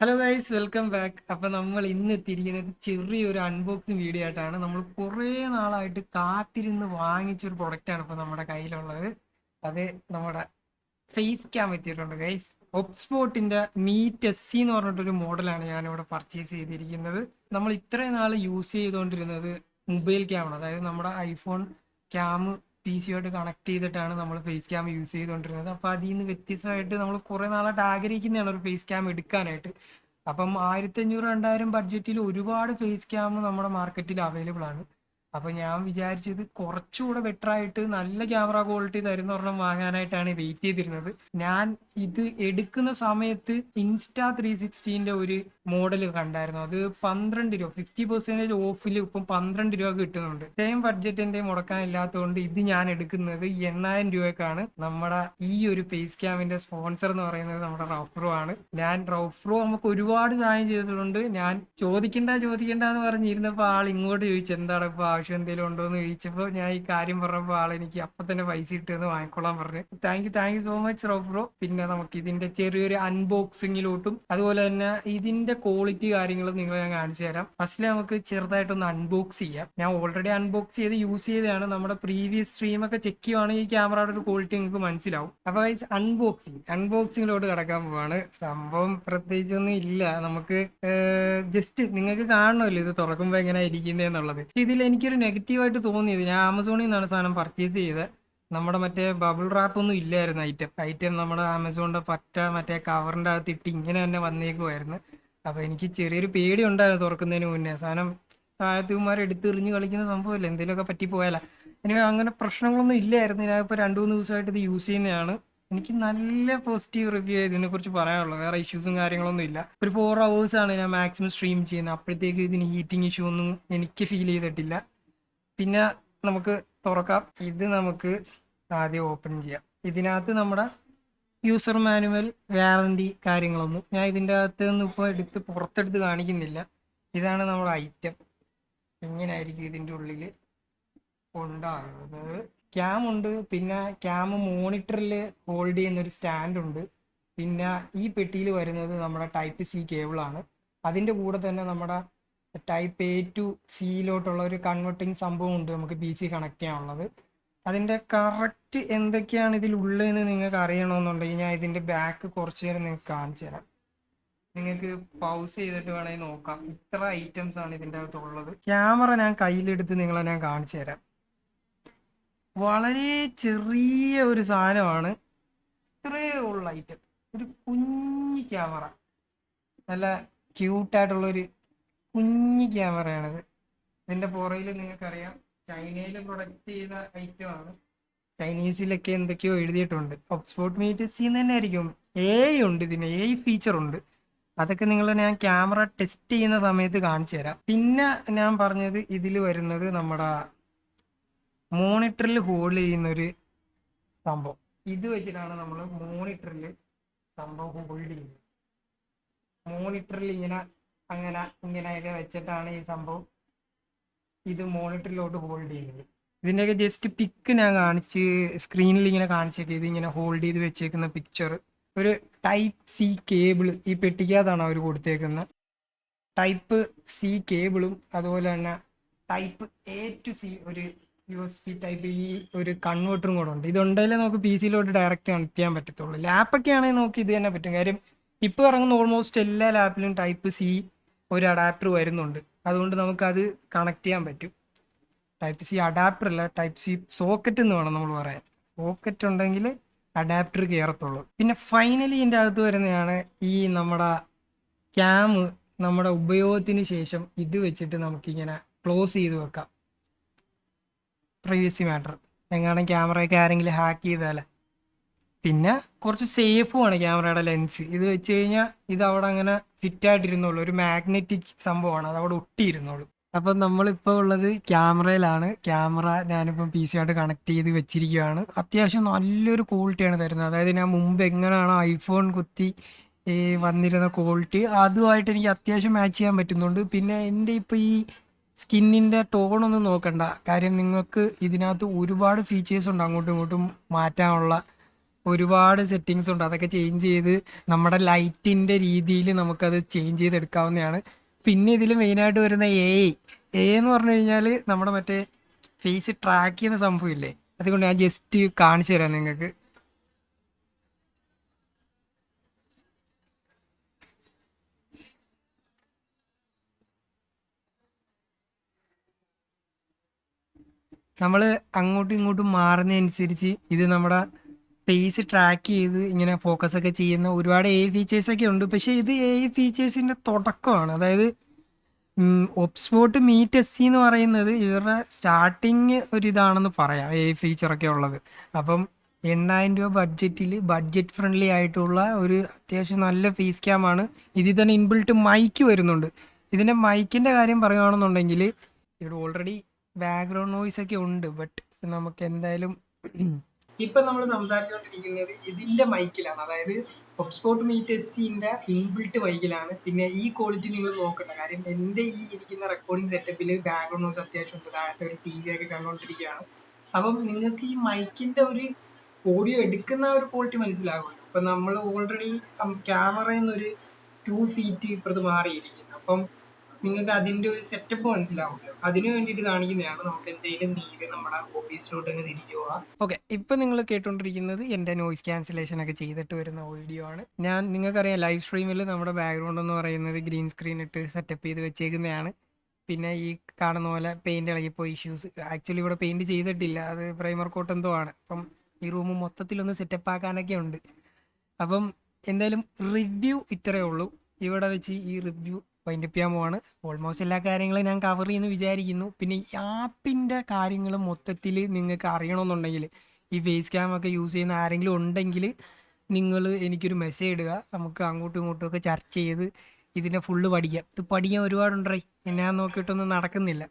Hello guys welcome back അപ്പൊ നമ്മൾ ഇന്ന് എത്തിയിരിക്കുന്നത് ചെറിയൊരു അൺബോക്സിങ് വീഡിയോ ആയിട്ടാണ്. നമ്മൾ കുറേ നാളായിട്ട് കാത്തിരുന്ന് പ്രൊഡക്റ്റ് ആണ് ഇപ്പൊ നമ്മുടെ കയ്യിലുള്ളത്. അത് നമ്മുടെ ഫേസ് ക്യാം എത്തിയിട്ടുണ്ട് ഗൈസ് ഒപ്സ്പോർട്ടിന്റെ മീറ്റ് എസ് സി എന്ന് പറഞ്ഞിട്ടൊരു മോഡലാണ് ഞാനിവിടെ പർച്ചേസ് ചെയ്തിരിക്കുന്നത്. നമ്മൾ ഇത്രയും നാൾ യൂസ് ചെയ്തുകൊണ്ടിരുന്നത് മൊബൈൽ ക്യാമാണ് അതായത് നമ്മുടെ ഐഫോൺ ക്യാം പി സിയോട്ട് കണക്ട് ചെയ്തിട്ടാണ് നമ്മൾ ഫേസ് ക്യാം യൂസ് ചെയ്തുകൊണ്ടിരുന്നത് അപ്പോൾ അതിൽ നിന്ന് വ്യത്യസ്തമായിട്ട് നമ്മൾ കുറേ നാളായിട്ട് ആഗ്രഹിക്കുന്നതാണ് ഒരു ഫേസ് ക്യാം എടുക്കാനായിട്ട്. അപ്പം ആയിരത്തി അഞ്ഞൂറ് രണ്ടായിരം ബഡ്ജറ്റിൽ ഒരുപാട് ഫേസ് ക്യാം നമ്മുടെ മാർക്കറ്റിൽ അവൈലബിൾ ആണ്. അപ്പം ഞാൻ വിചാരിച്ചത് കുറച്ചുകൂടെ ബെറ്റർ ആയിട്ട് നല്ല ക്യാമറ ക്വാളിറ്റി തരുന്ന ഒരെണ്ണം വാങ്ങാനായിട്ടാണ് വെയിറ്റ് ചെയ്തിരുന്നത്. ഞാൻ ഇത് എടുക്കുന്ന സമയത്ത് ഇൻസ്റ്റാ ത്രീ സിക്സ്റ്റീന്റെ ഒരു മോഡൽ കണ്ടായിരുന്നു. അത് പന്ത്രണ്ട് രൂപ ഫിഫ്റ്റി പെർസെന്റേജ് ഓഫിൽ ഇപ്പം പന്ത്രണ്ട് രൂപ കിട്ടുന്നുണ്ട്. സെയിം ബഡ്ജറ്റിന്റെ മുടക്കാനില്ലാത്തതുകൊണ്ട് ഇത് ഞാൻ എടുക്കുന്നത് എണ്ണായിരം രൂപയ്ക്കാണ്. നമ്മുടെ ഈ ഒരു ഫേസ് ക്യാമിന്റെ സ്പോൺസർ എന്ന് പറയുന്നത് നമ്മുടെ റഫ്രോ ആണ്. ഞാൻ റഫ്രോ നമുക്ക് ഒരുപാട് സഹായം ചെയ്തിട്ടുണ്ട്. ഞാൻ ചോദിക്കണ്ട ചോദിക്കണ്ട എന്ന് പറഞ്ഞിരുന്നപ്പോൾ ആൾ ഇങ്ങോട്ട് ചോദിച്ചു എന്താണ് ഇപ്പൊ ആവശ്യം? എന്തെങ്കിലും ഉണ്ടോ? എന്ന് ചോദിച്ചപ്പോൾ ഞാൻ ഈ കാര്യം പറഞ്ഞപ്പോൾ ആൾ എനിക്ക് അപ്പൊ തന്നെ പൈസ ഇട്ടെന്ന് വാങ്ങിക്കൊള്ളാൻ പറഞ്ഞു. Thank you thank you so much റഫ്രോ പിന്നെ നമുക്ക് ഇതിന്റെ ചെറിയൊരു അൺബോക്സിങ്ങിലോട്ടും അതുപോലെ തന്നെ ഇതിന്റെ ക്വാളിറ്റി കാര്യങ്ങളും നിങ്ങൾ ഞാൻ കാണിച്ചു തരാം. ഫസ്റ്റ് നമുക്ക് ചെറുതായിട്ടൊന്ന് അൺബോക്സ് ചെയ്യാം. ഞാൻ ഓൾറെഡി അൺബോക്സ് ചെയ്ത് യൂസ് ചെയ്തതാണ്. നമ്മുടെ പ്രീവിയസ് സ്ട്രീം ഒക്കെ ചെക്ക് ചെയ്യുവാണെങ്കിൽ ഈ ക്യാമറയുടെ ഒരു ക്വാളിറ്റി നിങ്ങൾക്ക് മനസ്സിലാവും. അപ്പൊ അൺബോക്സിങ് അൺബോക്സിങ്ങിലോട്ട് കടക്കാൻ പോവാണ്. സംഭവം പ്രത്യേകിച്ചൊന്നും ഇല്ല. നമുക്ക് ജസ്റ്റ് നിങ്ങൾക്ക് കാണണമല്ലോ ഇത് തുറക്കുമ്പോൾ എങ്ങനെ ഇരിക്കുന്നതെന്നുള്ളത് ഇതിൽ എനിക്കൊരു നെഗറ്റീവായിട്ട് തോന്നിയത് ഞാൻ ആമസോണിൽ നിന്നാണ് സാധനം പർച്ചേസ് ചെയ്തത്. നമ്മുടെ മറ്റേ ബബിൾ റാപ്പ് ഒന്നും ഇല്ലായിരുന്നു ഐറ്റം ഐറ്റം നമ്മുടെ ആമസോണിന്റെ പറ്റ മറ്റേ കവറിന്റെ അകത്ത് ഇട്ട് ഇങ്ങനെ തന്നെ വന്നേക്കുമായിരുന്നു അപ്പൊ എനിക്ക് ചെറിയൊരു പേടി ഉണ്ടായിരുന്നു തുറക്കുന്നതിന് മുന്നേ. സാധനം താഴത്തുമാർ എടുത്തെറിഞ്ഞ് കളിക്കുന്ന സംഭവമല്ലേ? എന്തെങ്കിലുമൊക്കെ പറ്റിപ്പോയാലാ ഇനി അങ്ങനെ പ്രശ്നങ്ങളൊന്നും ഇല്ലായിരുന്നു. ഞാൻ ഇപ്പോൾ രണ്ടു മൂന്ന് ദിവസമായിട്ട് ഇത് യൂസ് ചെയ്യുന്നതാണ്. എനിക്ക് നല്ല പോസിറ്റീവ് റിവ്യൂ ഇതിനെ കുറിച്ച് പറയാനുള്ളത്. വേറെ ഇഷ്യൂസും കാര്യങ്ങളൊന്നും ഇല്ല. ഒരു ഫോർ അവേഴ്സ് ആണ് ഞാൻ മാക്സിമം സ്ട്രീം ചെയ്യുന്നത്. അപ്പോഴത്തേക്ക് ഇതിന് ഹീറ്റിംഗ് ഇഷ്യൂ ഒന്നും എനിക്ക് ഫീൽ ചെയ്തിട്ടില്ല. പിന്നെ നമുക്ക് തുറക്കാം. ഇത് നമുക്ക് ആദ്യം ഓപ്പൺ ചെയ്യാം. ഇതിനകത്ത് നമ്മുടെ യൂസർ മാനുവൽ വാറണ്ടി കാര്യങ്ങളൊന്നും ഞാൻ ഇതിന്റെ അകത്ത് നിന്ന് ഇപ്പോൾ എടുത്ത് പുറത്തെടുത്ത് കാണിക്കുന്നില്ല. ഇതാണ് നമ്മുടെ ഐറ്റം എങ്ങനെയായിരിക്കും ഇതിന്റെ ഉള്ളിൽ ഉണ്ടാകുന്നത്. ക്യാം ഉണ്ട് പിന്നെ ക്യാം മോണിറ്ററിൽ ഹോൾഡ് ചെയ്യുന്ന ഒരു സ്റ്റാൻഡ് ഉണ്ട്. പിന്നെ ഈ പെട്ടിയിൽ വരുന്നത് നമ്മുടെ ടൈപ്പ് സി കേബിളാണ് അതിന്റെ കൂടെ തന്നെ നമ്മുടെ ടൈപ്പ് എ ടു സിയിലോട്ടുള്ള ഒരു കൺവെർട്ടിങ് സംഭവം ഉണ്ട് നമുക്ക് പി സി കണക്ട് ചെയ്യാനുള്ളത്. അതിന്റെ കറക്റ്റ് എന്തൊക്കെയാണ് ഇതിൽ ഉള്ളതെന്ന് നിങ്ങൾക്ക് അറിയണമെന്നുണ്ടെങ്കിൽ ഞാൻ ഇതിന്റെ ബാക്ക് കുറച്ച് നേരം നിങ്ങൾക്ക് കാണിച്ചു തരാം. നിങ്ങൾക്ക് പൗസ് ചെയ്തിട്ട് വേണമെങ്കിൽ നോക്കാം. ഇത്ര ഐറ്റംസ് ആണ് ഇതിന്റെ അകത്തുള്ളത് ക്യാമറ ഞാൻ കയ്യിലെടുത്ത് നിങ്ങളെ ഞാൻ കാണിച്ചു തരാം. വളരെ ചെറിയ ഒരു സാധനമാണ്. ഇത്രയേ ഉള്ള ഐറ്റം ഒരു കുഞ്ഞു ക്യാമറ നല്ല ക്യൂട്ടായിട്ടുള്ള ഒരു കുഞ്ഞി ക്യാമറയാണിത് ഇതിന്റെ പുറയിൽ നിങ്ങൾക്കറിയാം. ചൈനയിൽ പ്രൊഡക്റ്റ് ചെയ്ത ഐറ്റം ആണ്. ചൈനീസിലൊക്കെ എന്തൊക്കെയോ എഴുതിയിട്ടുണ്ട്. ഓക്സ്ഫോർഡ് മീറ്റ് സി തന്നെ ആയിരിക്കും. എ ഉണ്ട് ഇതിന്. എ ഫീച്ചർ ഉണ്ട്. അതൊക്കെ നിങ്ങൾ ഞാൻ ക്യാമറ ടെസ്റ്റ് ചെയ്യുന്ന സമയത്ത് കാണിച്ചു തരാം. പിന്നെ ഞാൻ പറഞ്ഞത് ഇതിൽ വരുന്നത് നമ്മുടെ മോണിറ്ററിൽ ഹോൾഡ് ചെയ്യുന്ന ഒരു സംഭവം. ഇത് വെച്ചിട്ടാണ് നമ്മൾ മോണിറ്ററിൽ സംഭവം ഹോൾഡ് ചെയ്യുന്നത്. മോണിറ്ററിൽ ഇങ്ങനെ അങ്ങനെ ഇങ്ങനെയൊക്കെ വെച്ചിട്ടാണ് ഈ സംഭവം ഇത് മോണിറ്ററിലോട്ട് ഹോൾഡ് ചെയ്യുന്നത്. ഇതിന്റെയൊക്കെ ജസ്റ്റ് പിക്ക് ഞാൻ കാണിച്ച് സ്ക്രീനിൽ ഇങ്ങനെ കാണിച്ചേക്ക് ഇത് ഇങ്ങനെ ഹോൾഡ് ചെയ്ത് വെച്ചേക്കുന്ന പിക്ചർ ഒരു ടൈപ്പ് സി കേബിൾ ഈ പെട്ടിക്കകത്താണ് അവർ കൊടുത്തേക്കുന്നത്. ടൈപ്പ് സി കേബിളും അതുപോലെ തന്നെ ടൈപ്പ് എ ടു സി ഒരു യു എസ് പി ടൈപ്പ് ഈ ഒരു കൺവേർട്ടറും കൂടെ ഉണ്ട്. ഇതുണ്ടെങ്കിലേ നമുക്ക് പി സിയിലോട്ട് ഡയറക്റ്റ് കണക്ട് ചെയ്യാൻ പറ്റത്തുള്ളൂ. ലാപ്പൊക്കെ ആണെങ്കിൽ നമുക്ക് ഇത് തന്നെ പറ്റും. കാര്യം ഇപ്പോൾ ഇറങ്ങുന്ന ഓൾമോസ്റ്റ് എല്ലാ ലാപ്പിലും ടൈപ്പ് സി ഒരു അഡാപ്റ്റർ വരുന്നുണ്ട്. അതുകൊണ്ട് നമുക്കത് കണക്ട് ചെയ്യാൻ പറ്റും. ടൈപ്പ് സി അഡാപ്റ്റർ അല്ല ടൈപ്പ് സി സോക്കറ്റ് എന്ന് വേണം നമ്മൾ പറയാൻ. സോക്കറ്റ് ഉണ്ടെങ്കിൽ അഡാപ്റ്റർ കയറത്തുള്ളൂ പിന്നെ ഫൈനലി ഇതിന്റെ അകത്ത് വരുന്നതാണ് ഈ നമ്മുടെ ക്യാം നമ്മുടെ ഉപയോഗത്തിന് ശേഷം ഇത് വെച്ചിട്ട് നമുക്കിങ്ങനെ ക്ലോസ് ചെയ്ത് വെക്കാം. പ്രൈവസി മാറ്റർ എങ്ങാനും ക്യാമറയൊക്കെ ആരെങ്കിലും ഹാക്ക് ചെയ്താലേ. പിന്നെ കുറച്ച് സേഫുമാണ് ക്യാമറയുടെ ലെൻസ് ഇത് വെച്ച് കഴിഞ്ഞാൽ ഇത് അവിടെ അങ്ങനെ ഫിറ്റ് ആയിട്ടിരുന്നുള്ളൂ. ഒരു മാഗ്നറ്റിക് സംഭവമാണ്. അത് അവിടെ ഒട്ടിയിരുന്നുള്ളൂ. അപ്പം നമ്മളിപ്പോൾ ഉള്ളത് ക്യാമറയിലാണ് ക്യാമറ ഞാനിപ്പം പി സി ആയിട്ട് കണക്ട് ചെയ്ത് വെച്ചിരിക്കുകയാണ്. അത്യാവശ്യം നല്ലൊരു ക്വാളിറ്റിയാണ് തരുന്നത്. അതായത് ഞാൻ മുമ്പ് എങ്ങനെയാണോ ഐഫോൺ കുത്തി വന്നിരുന്ന ക്വാളിറ്റി അതുമായിട്ട് എനിക്ക് അത്യാവശ്യം മാച്ച് ചെയ്യാൻ പറ്റുന്നുണ്ട്. പിന്നെ എന്റെ ഇപ്പോൾ ഈ സ്കിന്നിന്റെ ടോണൊന്നും നോക്കണ്ട. കാര്യം നിങ്ങൾക്ക് ഇതിനകത്ത് ഒരുപാട് ഫീച്ചേഴ്സ് ഉണ്ട്. അങ്ങോട്ടും ഇങ്ങോട്ടും മാറ്റാനുള്ള ഒരുപാട് സെറ്റിങ്സ് ഉണ്ട്. അതൊക്കെ ചേഞ്ച് ചെയ്ത് നമ്മുടെ ലൈറ്റിന്റെ രീതിയിൽ നമുക്കത് ചേഞ്ച് ചെയ്തെടുക്കാവുന്നതാണ്. പിന്നെ ഇതിൽ മെയിനായിട്ട് വരുന്ന എ എ എന്ന് പറഞ്ഞു കഴിഞ്ഞാൽ നമ്മുടെ മറ്റേ ഫേസ് ട്രാക്ക് ചെയ്യുന്ന സംഭവം സംഭവമില്ലേ അതുകൊണ്ട് ഞാൻ ജസ്റ്റ് കാണിച്ചു തരാം നിങ്ങൾക്ക്. നമ്മൾ അങ്ങോട്ടും ഇങ്ങോട്ടും മാറുന്നതനുസരിച്ച് ഇത് നമ്മുടെ ഫേസ് ട്രാക്ക് ചെയ്ത് ഇങ്ങനെ ഫോക്കസ് ഒക്കെ ചെയ്യുന്ന ഒരുപാട് എ ഫീച്ചേഴ്സ് ഒക്കെ ഉണ്ട്. പക്ഷേ ഇത് എ ഫീച്ചേഴ്സിന്റെ തുടക്കമാണ്. അതായത് ഒബ്സ്പോട്ട് മീറ്റ് എസ് സി എന്ന് പറയുന്നത് ഇവരുടെ സ്റ്റാർട്ടിങ് ഒരു ഇതാണെന്ന് പറയാം എ ഫീച്ചറൊക്കെ ഉള്ളത്. അപ്പം എണ്ണായിരം രൂപ ബഡ്ജറ്റിൽ ബഡ്ജറ്റ് ഫ്രണ്ട്ലി ആയിട്ടുള്ള ഒരു അത്യാവശ്യം നല്ല ഫേസ് ക്യാമാണ് ഇതിൽ തന്നെ ഇൻബിൾട്ട് മൈക്ക് വരുന്നുണ്ട്. ഇതിന്റെ മൈക്കിന്റെ കാര്യം പറയുകയാണെന്നുണ്ടെങ്കിൽ ഇവിടെ ഓൾറെഡി ബാക്ക്ഗ്രൗണ്ട് നോയ്സ് ഒക്കെ ഉണ്ട്. ബട്ട് നമുക്ക് എന്തായാലും ഇപ്പം നമ്മൾ സംസാരിച്ചുകൊണ്ടിരിക്കുന്നത് ഇതിന്റെ മൈക്കിലാണ്. അതായത് ഒക്സ്പോർട്ട് മീറ്റ് എസ് ഇൻബിൾട്ട് മൈക്കിലാണ്. പിന്നെ ഈ ക്വാളിറ്റി നിങ്ങൾ നോക്കണ്ട കാര്യം എന്റെ ഈ ഇരിക്കുന്ന റെക്കോർഡിംഗ് സെറ്റപ്പിൽ ബാക്ക്ഗ്രൗണ്ട് നോസ് അത്യാവശ്യം ഉണ്ട്. താഴത്തെ ഒരു ടി വി ഒക്കെ കണ്ടുകൊണ്ടിരിക്കുകയാണ് അപ്പം നിങ്ങൾക്ക് ഈ മൈക്കിന്റെ ഒരു ഓഡിയോ എടുക്കുന്ന ഒരു ക്വാളിറ്റി മനസ്സിലാകുമല്ലോ ഇപ്പം നമ്മൾ ഓൾറെഡി ക്യാമറയിൽ നിന്നൊരു ടു ഫീറ്റ് ഇപ്പുറത്ത് മാറിയിരിക്കുന്നു. അപ്പം നിങ്ങൾക്ക് അതിന്റെ ഒരു സെറ്റപ്പ് മനസ്സിലാവുമല്ലോ. അതിന് വേണ്ടിയിട്ട് കാണിക്കുന്നതാണ് നമുക്ക് എന്തെങ്കിലും നീര് നമ്മുടെ ഓഫീസിലോട്ട് തന്നെ തിരിച്ചു പോവാം. ഓക്കെ ഇപ്പം നിങ്ങൾ കേട്ടുകൊണ്ടിരിക്കുന്നത് എന്റെ നോയിസ് ക്യാൻസലേഷൻ ഒക്കെ ചെയ്തിട്ട് വരുന്ന വീഡിയോ ആണ്. ഞാൻ നിങ്ങൾക്കറിയാം ലൈവ് സ്ട്രീമിൽ നമ്മുടെ ബാക്ക്ഗ്രൗണ്ട് എന്ന് പറയുന്നത് ഗ്രീൻ സ്ക്രീൻ ഇട്ട് സെറ്റപ്പ് ചെയ്ത് വെച്ചേക്കുന്നതാണ്. പിന്നെ ഈ കാണുന്ന പോലെ പെയിന്റ് ഇളകിപ്പോയി ഇഷ്യൂസ് ആക്ച്വലി ഇവിടെ പെയിന്റ് ചെയ്തിട്ടില്ല അത് പ്രൈമർ കോട്ട് എന്തോ ആണ്. അപ്പം ഈ റൂം മൊത്തത്തിലൊന്ന് സെറ്റപ്പ് ആക്കാനൊക്കെ ഉണ്ട്. അപ്പം എന്തായാലും റിവ്യൂ ഇത്രയേ ഉള്ളൂ. ഇവിടെ വെച്ച് ഈ റിവ്യൂ വൈൻഡപ്പ് ചെയ്യാൻ പോവാണ്. ഓൾമോസ്റ്റ് എല്ലാ കാര്യങ്ങളും ഞാൻ കവർ ചെയ്യുന്നു വിചാരിക്കുന്നു. പിന്നെ ഈ ആപ്പിന്റെ കാര്യങ്ങൾ മൊത്തത്തിൽ നിങ്ങൾക്ക് അറിയണമെന്നുണ്ടെങ്കിൽ ഈ ഫേസ് ക്യാം ഒക്കെ യൂസ് ചെയ്യുന്ന ആരെങ്കിലും ഉണ്ടെങ്കിൽ നിങ്ങൾ എനിക്കൊരു മെസ്സേജ് ഇടുക. നമുക്ക് അങ്ങോട്ടും ഇങ്ങോട്ടും ഒക്കെ ചർച്ച ചെയ്ത് ഇതിനെ ഫുള്ള് പഠിക്കാം. ഇത് പഠിക്കാൻ ഒരുപാടുണ്ടായി എന്നാ നോക്കിയിട്ടൊന്നും നടക്കുന്നില്ല.